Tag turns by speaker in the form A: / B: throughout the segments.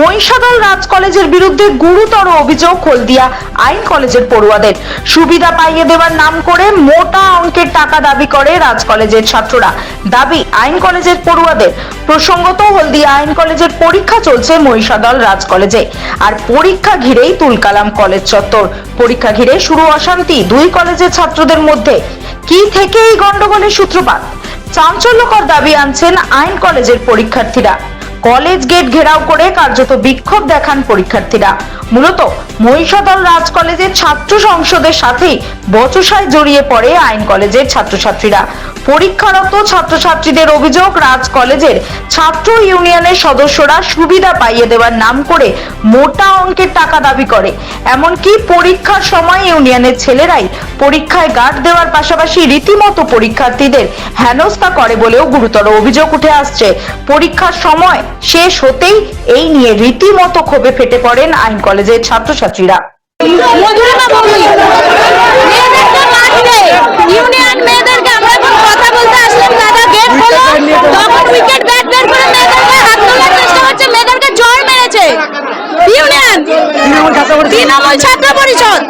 A: মহিষাদল রাজ কলেজের বিরুদ্ধে গুরুতর অভিযোগ হলদিয়া আইন কলেজের পড়ুয়াদের। সুবিধা পাইয়ে দেওয়ার নাম করে মোটা অঙ্কের টাকা দাবি করে রাজ কলেজের ছাত্ররা। দাবি আইন কলেজের পড়ুয়াদের। প্রসঙ্গত হলদিয়া আইন কলেজের পরীক্ষা চলছে মহিষাদল রাজ কলেজে। আর পরীক্ষা ঘিরেই তুলকালাম কলেজ চত্বর। পরীক্ষা ঘিরে শুরু অশান্তি দুই কলেজের ছাত্রদের মধ্যে। কি থেকে এই গন্ডগোলের সূত্রপাত? চাঞ্চল্যকর দাবি আনছেন আইন কলেজের পরীক্ষার্থীরা। কলেজ গেট ঘেরাও করে কার্যত বিক্ষোভ দেখান পরীক্ষার্থীরা। মূলত মহিষাদল রাজ কলেজের ছাত্র সংসদের সাথেই বচসায় জড়িয়ে পড়ে আইন কলেজের ছাত্রছাত্রীরা। পরীক্ষারত ছাত্রছাত্রীদের অভিযোগ, রাজ কলেজের ছাত্র ইউনিয়নের সদস্যরা সুবিধা পাইয়ে দেওয়ার নাম করে মোটা অঙ্কের টাকা দাবি করে। এমনকি পরীক্ষার সময় ইউনিয়নের ছেলেরাই পরীক্ষায় গার্ড দেওয়ার পাশাপাশি রীতিমতো পরীক্ষার্থীদের হেনস্থা করে বলেও গুরুতর অভিযোগ উঠে আসছে। পরীক্ষার সময় শেষ হতেই এই নিয়ে রীতিমতো ক্ষোভে ফেটে পড়েন আইন কলেজের ছাত্রছাত্রীরা।
B: তৃণমূল পরিষদ।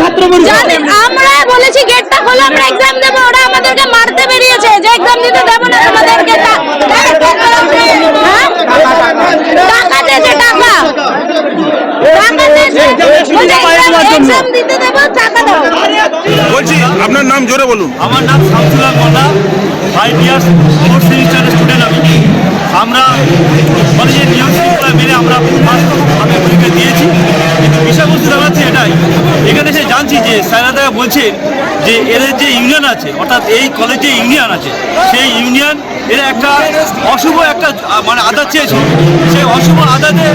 C: ছাত্র পরিষদ।
B: আমরা বলেছি গেটটা খোলো আমরা এক্সাম দেবো ওরা আমাদেরকে মারতে বেরিয়েছে যে এক্সাম দিতে দেবো না তোমাদেরকে টা- হ্যাঁ? টাকা দিয়েছে টাকা টাকা দিয়েছে
C: সুবিধা পাইয়ে দেওয়ার জন্য।
B: এক্সাম দিতে দেবো টাকা দাও
D: বলছি আপনার নাম জোরে বলুন
E: আমার নাম Shamsullah Molla five years fourth সেমিস্টারের স্টুডেন্ট আমি আমরা কলেজের নিয়ম শৃঙ্খলা মেনে আমরা ফার্স্ট ভাবে পরীক্ষা দিয়েছি। কিন্তু বিষয়বস্তু দাঁড়াচ্ছে এটাই। এখানে এসে জানছি যে স্যারাদা বলছেন যে এদের যে ইউনিয়ন আছে, অর্থাৎ এই কলেজে ইউনিয়ন আছে, সেই ইউনিয়ন এরা একটা অশুভ একটা মানে আদার চেয়েছে। সেই অশুভ আদাতে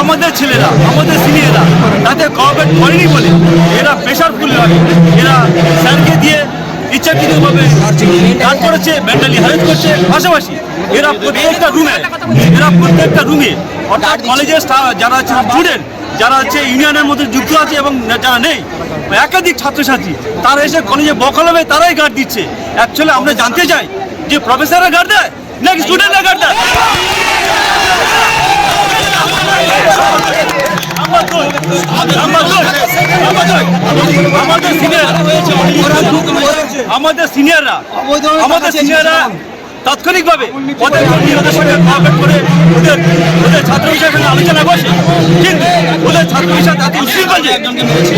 E: আমাদের ছেলেরা, আমাদের সিনিয়ররা তাতে কোঅপারেট করেনি বলে এরা প্রেশার ফুলভাবে এরা স্যারকে দিয়ে ইচ্ছাকৃতভাবে কাজ করেছে মেন্টালি হেল্প করছে। পাশাপাশি এরা প্রত্যেকটা রুমে এরা প্রত্যেকটা রুমে অর্থাৎ কলেজের যারা আছে স্টুডেন্ট যারা হচ্ছে ইউনিয়নের মধ্যে যুক্ত আছে এবং যারা নেই, একাধিক ছাত্রছাত্রী, তারা এসে কলেজে বকলমে তারাই গার্ড দিচ্ছে। অ্যাকচুয়ালি আমরা জানতে চাই যে প্রফেসররা গার্ড দেয় নাকি স্টুডেন্টরা গার্ড দেয়? আমাদের সিনিয়র আমাদের সিনিয়ররা আমাদের সিনিয়ররা তাৎক্ষণিকভাবে ওদের ওদের সঙ্গে করে ওদের ওদের ছাত্র বিষয়ের আলোচনা বসে। কিন্তু ওদের ছাত্র বিষয় এত উশৃঙ্খল যে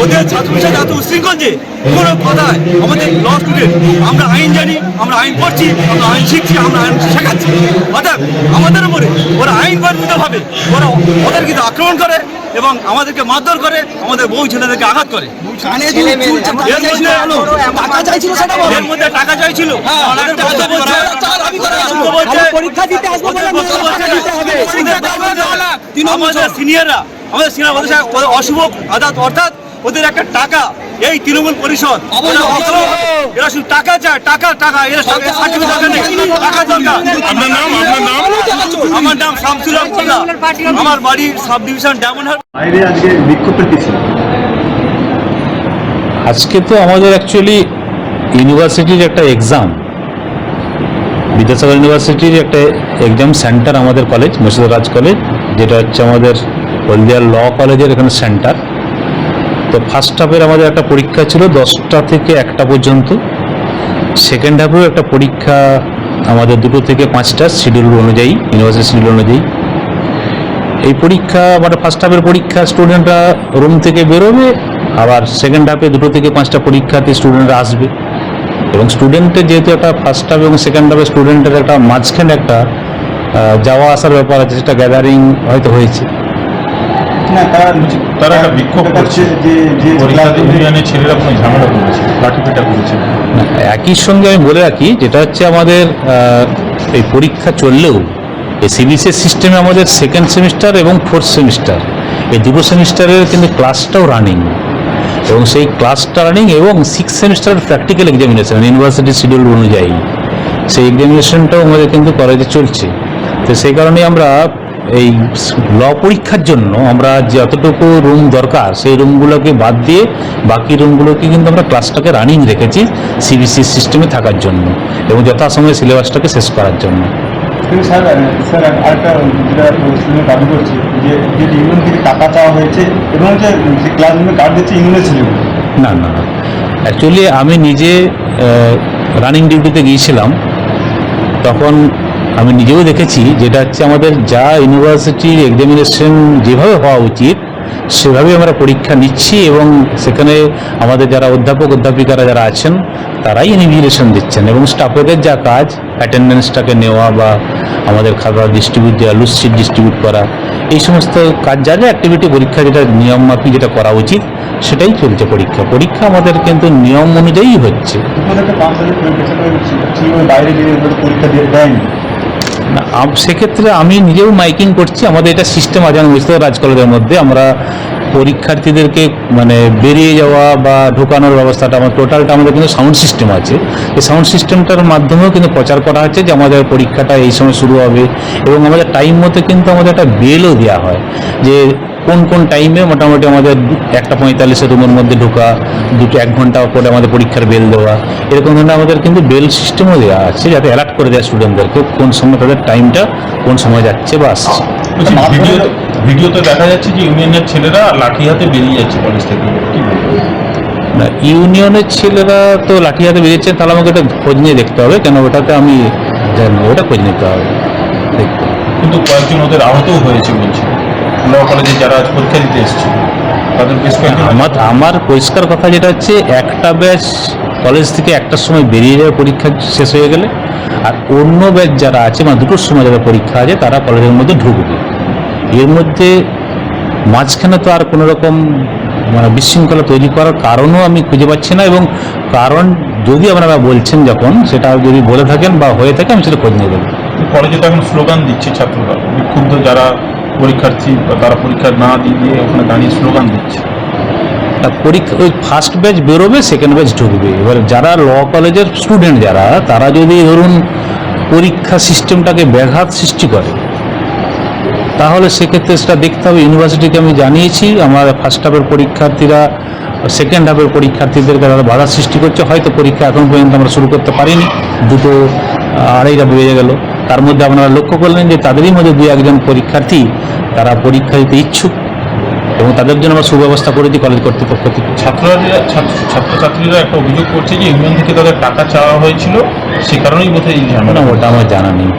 E: ওদের ছাত্র বিষয় এত উশৃঙ্খল যে কোনো কথায় আমাদের ল স্টুডেন্ট আমরা আইন জানি, আমরা আইন পড়ছি, আমরা আইন শিখছি, আমরা আইন শেখাচ্ছি। অর্থাৎ আমাদের উপরে ওরা আইন গর্বিত ভাবে ওরা ওদের কিন্তু আক্রমণ করে। এবং আমাদেরকে মারধর করে আমাদের বউ ছেলেদেরকে আঘাত করে। এর মধ্যে
C: টাকা চাইছিল পরীক্ষা দিতে আসব
E: বলছে, আমাদের সিনিয়ররা আমাদের সিনিয়র অশুভ আদাত অর্থাৎ ওদের একটা টাকা এই তৃণমূল পরিষদ। এরা শুধু টাকা চায় টাকা টাকা এরা টাকা দরকার নেই টাকা দরকার
D: আপনার নাম আপনার নাম।
E: আমার নাম শামসুল আবদুল্লাহ। আমার বাড়ি সাব ডিভিশন ডায়মন্ড
F: বাইরে আজকে বিক্ষোভটা কি ছিল?
G: আজকে তো আমাদের অ্যাকচুয়ালি ইউনিভার্সিটির একটা এক্সাম বিদ্যাসাগর ইউনিভার্সিটির একটা এক্সাম সেন্টার আমাদের কলেজ মুর্শিদাবাদ কলেজ যেটা হচ্ছে আমাদের হলদিয়া ল কলেজের এখানে সেন্টার তো ফার্স্ট হাফের আমাদের একটা পরীক্ষা ছিল দশটা থেকে একটা পর্যন্ত। সেকেন্ড হাফেও একটা পরীক্ষা আমাদের দুটো থেকে পাঁচটা শিডিউল অনুযায়ী ইউনিভার্সিটি শিডিউল অনুযায়ী। এই পরীক্ষা মানে ফার্স্ট হাফের পরীক্ষা স্টুডেন্টরা রুম থেকে বেরোবে, আবার সেকেন্ড হাফে দুটো থেকে পাঁচটা পরীক্ষাতে স্টুডেন্টরা আসবে। এবং স্টুডেন্টের যেহেতু একটা ফার্স্ট হাফ এবং সেকেন্ড হাফে স্টুডেন্টের একটা মাঝখানে একটা যাওয়া আসার ব্যাপার আছে, সেটা গ্যাদারিং হয়তো হয়েছে।
F: না তারা
H: তারা একটা বিক্ষোভ করছে।
F: যে যে
H: ইউনিয়নের ছেলেরা কোনো ঝামেলা করেছে লাঠিপেটা করেছে।
G: একই সঙ্গে আমি বলে রাখি যেটা হচ্ছে আমাদের এই পরীক্ষা চললেও এই সিবিসিএস সিস্টেমে আমাদের সেকেন্ড সেমিস্টার এবং ফোর্থ সেমিস্টার এই দুটো সেমিস্টারের কিন্তু ক্লাসটাও রানিং এবং সেই ক্লাসটা রানিং এবং সিক্স সেমিস্টারের প্র্যাকটিক্যাল এক্সামিনেশন ইউনিভার্সিটি শিডিউল অনুযায়ী। সেই এক্সামিনেশনটাও আমাদের কিন্তু কলেজে চলছে। তো সেই কারণে আমরা এই ল পরীক্ষার জন্য আমরা যতটুকু রুম দরকার সেই রুমগুলোকে বাদ দিয়ে বাকি রুমগুলোকে কিন্তু আমরা ক্লাসটাকে রানিং রেখেছি সিবিসি সিস্টেমে থাকার জন্য এবং যথাসময়ে সিলেবাসটাকে শেষ করার জন্য।
F: কিন্তু স্যার স্যার আরেকটা যেটা স্টুডেন্ট দাবি করছে যে যে ইউনিয়ন থেকে টাকা চাওয়া হয়েছে এবং যে যে ক্লাসরুমে কার্ড দিচ্ছে ইউনিয়নের ছিল।
G: না না না। অ্যাকচুয়ালি আমি নিজে রানিং ডিউটিতে গিয়েছিলাম। তখন আমি নিজেও দেখেছি যেটা হচ্ছে আমাদের যা ইউনিভার্সিটির এক্সামিনেশন যেভাবে হওয়া উচিত সেভাবে আমরা পরীক্ষা নিচ্ছি এবং সেখানে আমাদের যারা অধ্যাপক, অধ্যাপিকারা যারা আছেন, তারাই ইনভিজিলেশন দিচ্ছেন এবং স্টাফেদের যা কাজ অ্যাটেন্ডেন্সটাকে নেওয়া বা আমাদের খাবার ডিস্ট্রিবিউট দেওয়া লুসিট ডিস্ট্রিবিউট করা, এই সমস্ত কাজ, যা যা অ্যাক্টিভিটি পরীক্ষা, যেটা নিয়ম মাফিক যেটা করা উচিত, সেটাই চলছে পরীক্ষা। পরীক্ষা আমাদের কিন্তু নিয়ম অনুযায়ী হচ্ছে। সেক্ষেত্রে আমি নিজেও মাইকিং করছি, আমাদের এটা সিস্টেম আছে, আমি বুঝতে রাজ কলেজের মধ্যে, আমরা পরীক্ষার্থীদেরকে মানে বেরিয়ে যাওয়া বা ঢোকানোর ব্যবস্থাটা, আমার টোটালটা আমাদের কিন্তু সাউন্ড সিস্টেম আছে। এই সাউন্ড সিস্টেমটার মাধ্যমেও কিন্তু প্রচার করা হচ্ছে যে আমাদের পরীক্ষাটা এই সময় শুরু হবে এবং আমাদের টাইম মতো কিন্তু আমাদের একটা বেলও দেওয়া হয়। যে কোন কোন টাইমে মোটামুটি আমাদের একটা পঁয়তাল্লিশের রুমের মধ্যে ঢোকা দুটো এক ঘণ্টা পরে আমাদের পরীক্ষার বেল দেওয়া এরকম ধরনের আমাদের কিন্তু বেল সিস্টেমও দেওয়া আছে যাতে অ্যালার্ট করে দেয় স্টুডেন্টদেরকে কোন সময় তাদের টাইমটা কোন সময় যাচ্ছে বা আসছে।
H: বলছি ভিডিও ভিডিওতে দেখা যাচ্ছে যে ইউনিয়নের ছেলেরা লাঠি হাতে বেরিয়ে যাচ্ছে কলেজ থেকে।
G: না ইউনিয়নের ছেলেরা তো লাঠি হাতে বেরিয়েছে তাহলে আমাকে ওটা খোঁজ নিয়ে দেখতে হবে কেন ওটাতে আমি জানি ওটা খোঁজ নিতে হবে। দেখতে হবে।
H: কিন্তু কয়েকজন ওদের আহতও হয়েছে বলছে। ল কলেজে যারা আজ পরীক্ষা দিতে এসেছিল তাদের বেশ
G: আমার আমার পরিষ্কার কথা যেটা হচ্ছে একটা ব্যাচ কলেজ থেকে একটার সময় বেরিয়ে যাবে পরীক্ষা শেষ হয়ে গেলে আর অন্য ব্যাচ যারা আছে মানে দুটোর সময় যারা পরীক্ষা আছে তারা কলেজের মধ্যে ঢুকবে। এর মধ্যে মাঝখানে তো আর কোনো রকম মানে বিশৃঙ্খলা তৈরি করার কারণও আমি খুঁজে পাচ্ছি না এবং কারণ যদি আপনারা বলছেন যখন সেটা যদি বলে থাকেন বা হয়ে থাকে আমি সেটা খোঁজ নিয়ে দেবো
H: কলেজে তো এখন স্লোগান দিচ্ছে ছাত্ররা বিক্ষুব্ধ যারা পরীক্ষার্থী বা তারা পরীক্ষা না দিয়ে ওখানে দাঁড়িয়ে স্লোগান দিচ্ছে।
G: পরীক্ষা ওই ফার্স্ট ব্যাচ বেরোবে সেকেন্ড ব্যাচ ঢুকবে। এবার যারা ল কলেজের স্টুডেন্ট যারা, তারা যদি ধরুন পরীক্ষা সিস্টেমটাকে ব্যাঘাত সৃষ্টি করে, তাহলে সেক্ষেত্রে সেটা দেখতে হবে। ইউনিভার্সিটিকে আমি জানিয়েছি, আমার ফার্স্ট হাফের পরীক্ষার্থীরা সেকেন্ড হাফের পরীক্ষার্থীদেরকে তারা বাধা সৃষ্টি করছে। হয়তো পরীক্ষা এখন পর্যন্ত আমরা শুরু করতে পারিনি। দুটো আড়াইটা বেজে গেল। তার মধ্যে আপনারা লক্ষ্য করলেন যে তাদেরই মধ্যে দু একজন পরীক্ষার্থী তারা পরীক্ষা দিতে ইচ্ছুক এবং তাদের জন্য আমরা সুব্যবস্থা করেছি কলেজ কর্তৃপক্ষ থেকে।
H: ছাত্ররা ছাত্রছাত্রীরা একটা অভিযোগ করছে যে ইউনিয়ন থেকে তাদের টাকা চাওয়া হয়েছিল সে কারণেই বোধহয় এই ঝামেলা
G: ওটা আমার জানা নেই।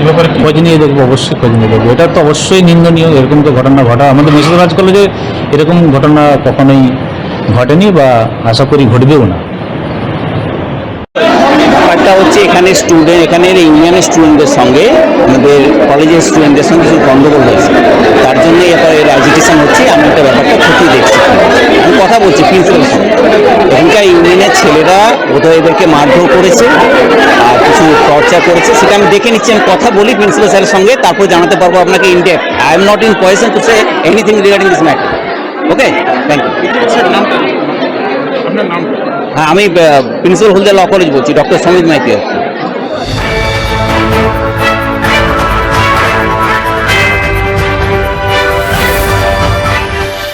H: এ ব্যাপারে
G: খোঁজ নিয়ে দেখব অবশ্যই খোঁজ নিয়ে দেখব। এটা তো অবশ্যই নিন্দনীয় এরকম তো ঘটনা ঘটা। আমাদের মেসেজরাজ কলেজে এরকম ঘটনা কখনোই ঘটেনি বা আশা করি ঘটবেও না।
I: ব্যাপারটা হচ্ছে এখানে স্টুডেন্ট এখানের ইউনিয়নের স্টুডেন্টদের সঙ্গে আমাদের কলেজের স্টুডেন্টদের সঙ্গে কিছু গন্ডগোল হয়েছে। তার জন্য এবার এর হচ্ছে, আমি একটা ব্যাপারটা খতিয়ে দেখছি। আমি কথা বলছি প্রিন্সিপালের সঙ্গে। এখানকার ইউনিয়নের ছেলেরা বোধহয় এদেরকে মারধর করেছে, আর কিছু টর্চার করেছে, সেটা আমি দেখে নিচ্ছি, আমি কথা বলি প্রিন্সিপাল স্যারের সঙ্গে, তারপর জানাতে পারব আপনাকে in-depth I am not in position to say anything regarding this matter okay thank you আমি প্রিন্সিপাল হলদিয়া ল কলেজ বলছি ডক্টর সমিত মাইতি